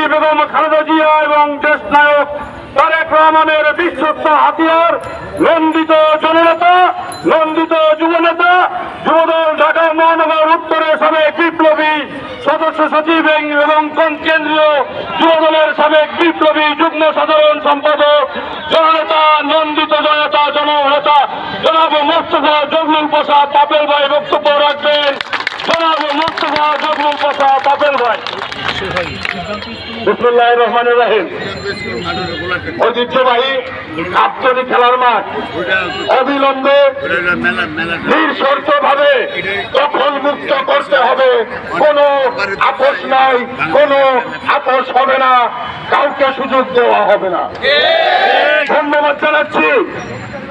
দেশনেত্রী বেগম খালেদা জিয়া এবং দেশ নায়ক তারেক রহমানের বিশ্বস্ত হাতিয়ার নন্দিত জননেতা, নন্দিত যুবনেতা, যুবদল ঢাকা মহানগর উত্তরের সাবেক বিপ্লবী সদস্য সচিব এবং কেন্দ্রীয় যুবদলের সাবেক বিপ্লবী যুগ্ম সাধারণ সম্পাদক, জননেতা, নন্দিত জনতা, জননেতা, জনাব মোস্তফা জগলুল প্রসাদ পাপেল ভাই বক্তব্য রাখবেন। জনাব মোস্তফা জগলুল প্রসাদ পাপেল ভাই। বিসমুল্লাহ রহমান রাহিম। ঐতিহ্যবাহী আফগানি খেলার মাঠ। অবিলম্বে ভাবে দখল মুক্ত করতে হবে। কোনো আপোষ নাই, কোনো আপোষ হবে না। কাউকে সুযোগ দেওয়া হবে না। ধন্যবাদ জানাচ্ছি।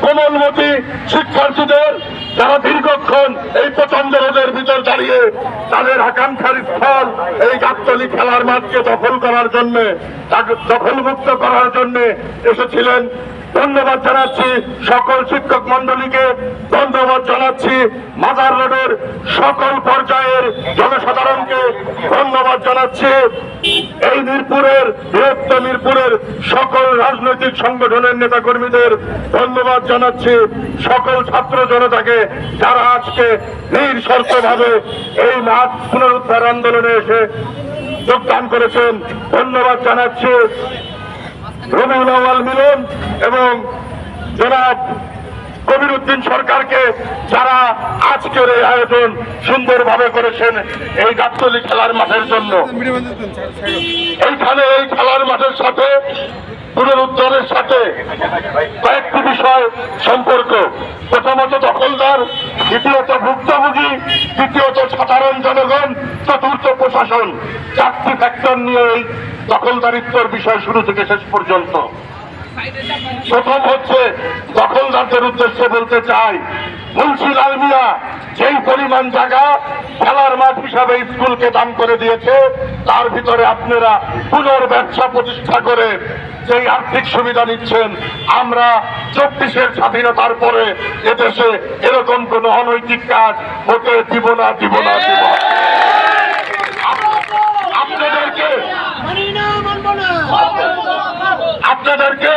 কোমলমতি শিক্ষার্থীদের যারা দীর্ঘক্ষণ এই প্রচণ্ড রোদের ভিতর দাঁড়িয়ে তাদের আকাঙ্ক্ষার স্থল এই গাবতলি খেলার মাঠকে দখল করার জন্য দখলমুক্ত করার জন্য এসেছিলেন ধন্যবাদ জানাচ্ছি সকল শিক্ষক মন্ডলীকে ধন্যবাদ জানাচ্ছি মাদার রোডের সকল পর্যায়ের জনসাধারণকে। ধন্যবাদ জানাচ্ছি এই মিরপুরের বৃহত্তর মিরপুরের সকল রাজনৈতিক সংগঠনের নেতাকর্মীদের। ধন্যবাদ জানাচ্ছি সকল ছাত্র জনতাকে যারা আজকে নিঃশর্তভাবে এই মাঠ পুনরুদ্ধার আন্দোলনে এসে যোগদান করেছেন। ধন্যবাদ জানাচ্ছি রবিউল আওয়াল মিলন এবং জনাব কবির উদ্দিন সরকারকে যারা আজকের এই আয়োজন সুন্দরভাবে করেছেন এই গাবতলি খেলার মাঠের জন্য। এইখানে এই খেলার মাঠের সাথে পুনরুদ্ধারের সাথে কয়েকটি বিষয় সম্পর্ক। প্রথমত দখলদার, দ্বিতীয়ত ভুক্তভোগী, তৃতীয়ত সাধারণ জনগণ, চতুর্থ প্রশাসন। চারটি ফ্যাক্টর নিয়ে এই দখলদারিত্বর বিষয় শুরু থেকে শেষ পর্যন্ত। প্রথম হচ্ছে দখলদারদের উদ্দেশ্যে বলতে চাই মুন্সি লাল মিয়া যেই পরিমাণ জায়গা খেলার মাঠ হিসাবে স্কুলকে দান করে দিয়েছে তার ভিতরে আপনারা পুনর ব্যবসা প্রতিষ্ঠা করে যেই আর্থিক সুবিধা নিচ্ছেন আমরা চব্বিশের স্বাধীনতার পরে এদেশে এরকম কোন অনৈতিক কাজ হতে দিব না দিব না দিব আপনাদেরকে আপনাদেরকে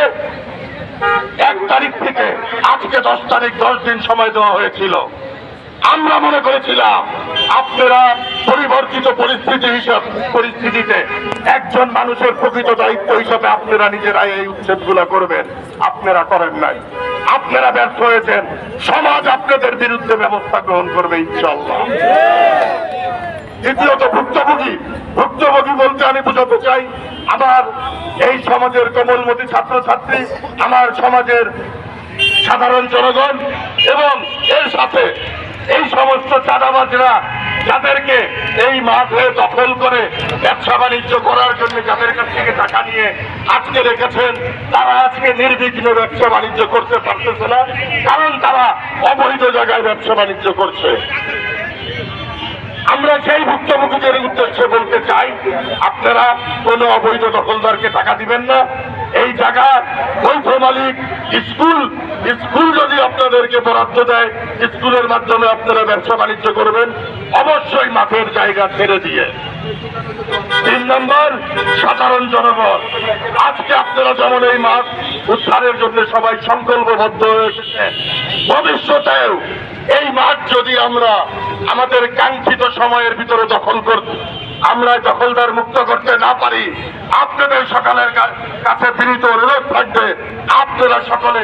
এক তারিখ থেকে আজকে দশ তারিখ, দশ দিন সময় দেওয়া হয়েছিল। আমরা মনে করেছিলাম আপনারা পরিবর্তিত পরিস্থিতি হিসাব পরিস্থিতিতে একজন মানুষের প্রকৃত দায়িত্ব হিসাবে আপনারা নিজেরাই এই উচ্ছেদগুলো করবেন। আপনারা করেন নাই। আপনারা ব্যর্থ হয়েছেন। সমাজ আপনাদের বিরুদ্ধে ব্যবস্থা গ্রহণ করবে ইনশাল্লাহ দ্বিতীয়ত ভুক্তভোগী ভুক্তভোগী বলতে আমি বোঝাতে চাই, আমার এই সমাজের কোমলমতি ছাত্রছাত্রী, আমার সমাজের সাধারণ জনগণ এবং এর সাথে এই সমস্ত চাঁদাবাজরা যাদেরকে এই মাঠে দখল করে ব্যবসা বাণিজ্য করার জন্য যাদের কাছ থেকে টাকা নিয়ে আটকে রেখেছেন, তারা আজকে নির্বিঘ্নে ব্যবসা বাণিজ্য করতে পারতেছে না, কারণ তারা অবৈধ জায়গায় ব্যবসা বাণিজ্য করছে। আমরা সেই ভুক্তভোগীদের উদ্দেশ্যে বলতে চাই, আপনারা কোনো অবৈধ দখলদারকে টাকা দিবেন না। এই জায়গা বৈধ মালিক স্কুল স্কুল যদি আপনাদেরকে বরাদ্দ দেয়, স্কুলের মাধ্যমে আপনারা ব্যবসা বাণিজ্য করবেন, অবশ্যই মাঠের জায়গা ছেড়ে দিয়ে। তিন নম্বর, সাধারণ জনগণ। আজকে আপনারা যেমন এই মাঠ উদ্ধারের জন্য সবাই সংকল্পবদ্ধ হয়ে এসেছেন ভবিষ্যতেও এই মাঠ যদি আমরা আমাদের কাঙ্ক্ষিত সময়ের ভিতরে দখল করতে আমরা দখলদার মুক্ত করতে না পারি। আপনাদের সকালের কাছে বিনীত অনুরোধ থাকবে আপনারা সকলে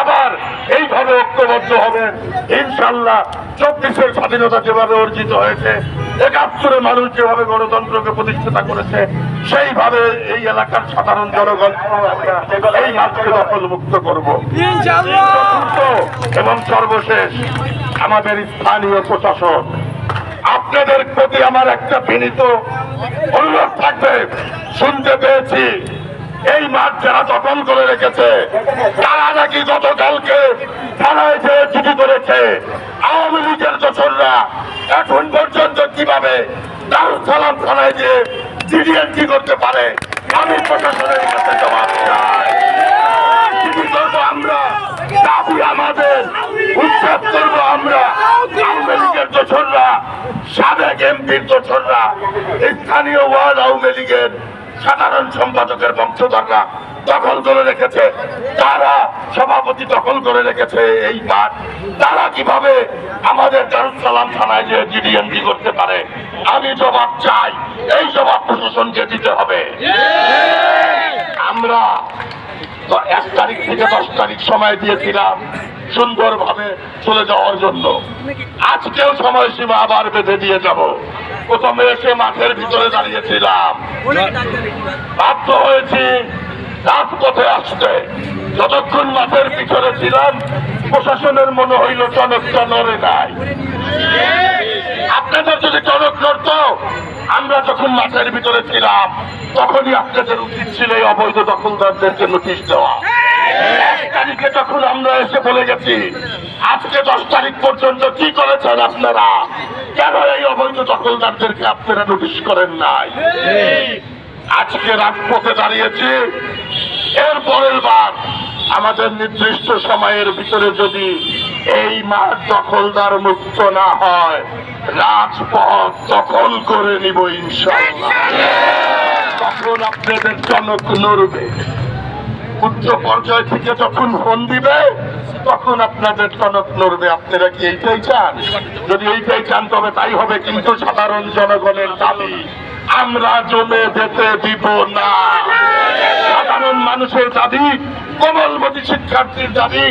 আবার এইভাবে ঐক্যবদ্ধ হবেন। ইনশাল্লাহ চব্বিশের স্বাধীনতা যেভাবে অর্জিত হয়েছে একাত্তরে মানুষ যেভাবে গণতন্ত্রকে প্রতিষ্ঠাতা করেছে সেইভাবে এই এলাকার সাধারণ জনগণ এই মাঠকে দখল মুক্ত করব এবং সর্বশেষ আমাদের স্থানীয় প্রশাসন আপনাদের প্রতি আমার একটা বিনীত অনুরোধ থাকবে। শুনতে পেয়েছি। এই মাঠ যারা দখল করে রেখেছে, তারা নাকি গতকালকে থানায় যে চিঠি করেছে, আওয়ামী লীগের দোসররা এখন পর্যন্ত কীভাবে দারুল সালাম থানায় যে চিঠি এন্ট্রি করতে পারে, আমি প্রশাসনের কাছে জবাব চাই চিঠি করব আমরা দাবি আমাদের উচ্ছেদ করব আমরা আওয়ামী লীগের চেয়ারম্যানের দোসররা দোসররা স্থানীয় ওয়ার্ড আওয়ামী লীগের সাধারণ সম্পাদকের বংশধররা দখল করে রেখেছে। তারা সভাপতি দখল করে রেখেছে এই মাঠ। তারা কীভাবে আমাদের দারুসালাম থানায় যে জিডিএমডি করতে পারে, আমি জবাব চাই। এই জবাব প্রশাসনকে দিতে হবে। আমরা এক তারিখ থেকে দশ তারিখ সময় দিয়েছিলাম সুন্দর ভাবে চলে যাওয়ার জন্য। আজকেও সময়সীমা আবার বেঁধে দিয়ে যাব। প্রথমে এসে মাঠের ভিতরে দাঁড়িয়েছিলাম। বাধ্য হয়েছি রাজপথে আসতে। যতক্ষণ মাঠের ভিতরে ছিলাম প্রশাসনের মনে হইল টনকটা নড়ে নাই। আপনাদের যদি টনক নড়ত, আমরা যখন মাঠের ভিতরে ছিলাম, তখনই আপনাদের উচিত ছিল এই অবৈধ দখলদারদেরকে নোটিশ দেওয়া। এক তারিখে যখন আমরা এসে বলে গেছি, আজকে দশ তারিখ পর্যন্ত কি করেছেন আপনারা? কেন এই অবৈধ দখলদারদেরকে আপনারা নোটিশ করেন নাই? আজকে রাজপথে দাঁড়িয়েছি। এর পরের বার আমাদের নির্দিষ্ট সময়ের ভিতরে যদি এই মাঠ দখলদার মুক্ত না হয়, রাজপথ দখল করে নিব তখন আপনাদের জনক নড়বে। উচ্চ পর্যায় থেকে যখন ফোন দিবে, তখন আপনাদের টনক নড়বে। আপনারা কি এইটাই চান? যদি এইটাই চান, তবে তাই হবে। কিন্তু সাধারণ জনগণের দাবি আমরা জমে যেতে দিব না। সাধারণ মানুষের দাবি কোমলমতি শিক্ষার্থীর দাবি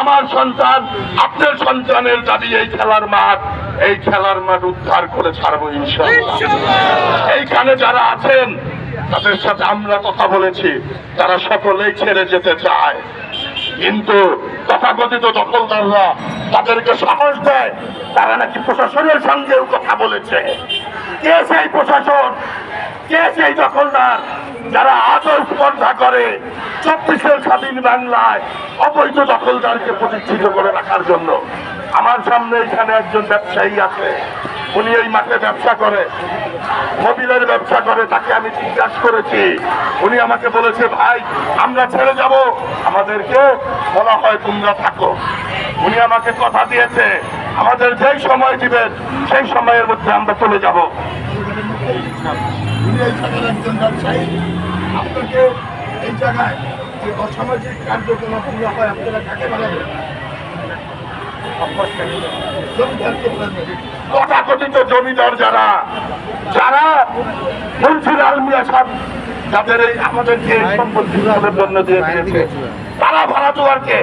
আমার সন্তান আপনার সন্তানের দাবি এই খেলার মাঠ এই খেলার মাঠ উদ্ধার করে ছাড়বো ইনশাল্লাহ এইখানে যারা আছেন তাদের সাথে আমরা কথা বলেছি তারা সকলেই ছেড়ে যেতে চায়। কিন্তু তথাকথিত দখলদাররা তাদেরকে সাহস দেয় তারা নাকি প্রশাসনের সঙ্গেও কথা বলেছে। কে সেই প্রশাসন? কে সেই দখলদার যারা আদৌ স্পর্ধা করে চব্বিশের স্বাধীন বাংলায় অবৈধ দখলদারকে প্রতিষ্ঠিত করে রাখার জন্য? আমার সামনে এখানে একজন ব্যবসায়ী আছে। উনি এই মাঠে ব্যবসা করে, মোবিলের ব্যবসা করে, তাকে আমি জিজ্ঞাসা করেছি। উনি আমাকে বলেছে, ভাই, আমরা ছেড়ে যাব। আমাদেরকে বলা হয় তোমরা থাকো। উনি আমাকে কথা দিয়েছে। আমাদের যেই সময় দিবেন সেই সময়ের মধ্যে আমরা চলে যাব। উনি একজন ব্যবসায়ী আপনাকে এই জায়গায় যে অসামাজিক কার্যকলাপগুলো হয় আপনারা কাকে বানাবেন? তথাকথিত জমিদার যারা যারা মনসুর আল মিয়া সাহেব যাদের এই আমাদেরকে সম্পত্তি জন্য দিয়ে দিয়েছে। তারা ভাড়া দুয়ারকে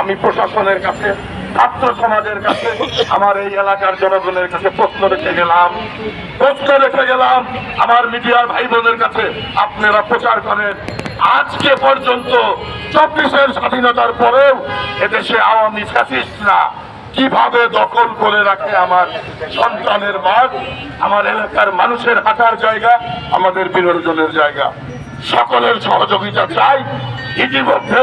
আমি প্রশাসনের কাছে ছাত্র সমাজের কাছে, আমার এই এলাকার জনগণের কাছে প্রশ্ন রেখে গেলাম। প্রশ্ন রেখে গেলাম আমার মিডিয়ার ভাই বোনের কাছে, আপনারা প্রচার করেন। আজকে পর্যন্ত চব্বিশের স্বাধীনতার পরেও এদেশে আওয়ামী ফ্যাসিস্টরা কীভাবে দখল করে রাখে আমার সন্তানের মাঠ আমার এলাকার মানুষের হাঁটার জায়গা, আমাদের বিনোদনের জায়গা। সকলের সহযোগিতা চাই ইতিমধ্যে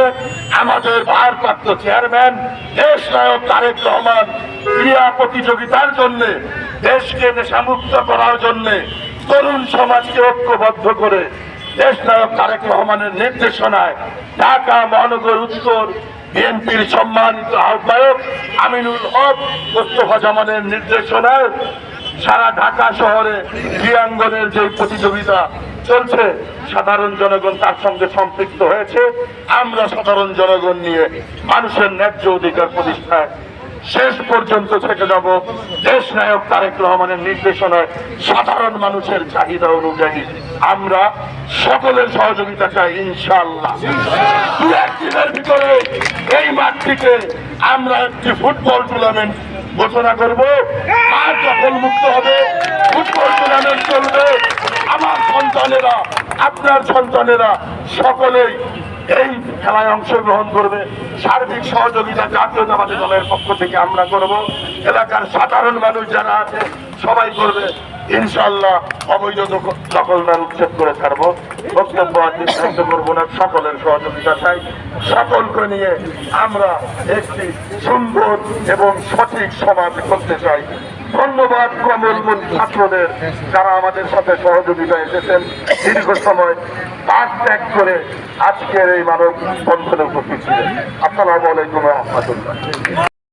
আমাদের ভারপ্রাপ্ত চেয়ারম্যান, দেশ নায়ক তারেক রহমান, ক্রীড়া প্রতিযোগিতার জন্য, দেশকে নেশামুক্ত করার জন্য, তরুণ সমাজকে ঐক্যবদ্ধ করে, দেশ নায়ক তারেক রহমানের নির্দেশনায় ঢাকা মহানগর উত্তর বিএনপির সম্মানিত আহ্বায়ক আমিনুল হক মোস্তফা জামানের নির্দেশনায় সারা ঢাকা শহরে ক্রীড়াঙ্গনের যে প্রতিযোগিতা চলছে, সাধারণ জনগণ তার সঙ্গে সম্পৃক্ত হয়েছে। আমরা সাধারণ জনগণ নিয়ে মানুষের ন্যায্য অধিকার প্রতিষ্ঠায় শেষ পর্যন্ত থেকে যাব। দেশ নায়ক তারেক রহমানের নির্দেশনায় সাধারণ মানুষের চাহিদা অনুযায়ী আমরা সকলের সহযোগিতা চাই ইনশাল্লাহ দু একদিনের ভিতরে এই মাঠটিতে আমরা একটি ফুটবল টুর্নামেন্ট ঘোষণা করব, আর দখল মুক্ত হবে ফুটবল টুর্নামেন্ট চলবে। আমার সন্তানেরা, আপনার সন্তানেরা সকলেই এই খেলায় অংশগ্রহণ করবে। সার্বিক সহযোগিতা জাতীয়তাবাদী দলের পক্ষ থেকে আমরা করব। এলাকার সাধারণ মানুষ যারা আছে সবাই করবে। ইনশাল্লাহ অবৈধ দখলদার উচ্ছেদ করে ছাড়বো। বক্তব্য নির্ধারিত করব না, সকলের সহযোগিতা চাই। সকলকে নিয়ে আমরা একটি সুন্দর এবং সঠিক সমাজ করতে চাই। ধন্যবাদ কমলমুন ছাত্রদের যারা আমাদের সাথে সহযোগিতা এসেছেন। দীর্ঘ সময় পাঠ ত্যাগ করে আজকের এই মানব বন্ধনে উপস্থিত ছিলেন। আসসালামু আলাইকুম রহমতুল্লাহ।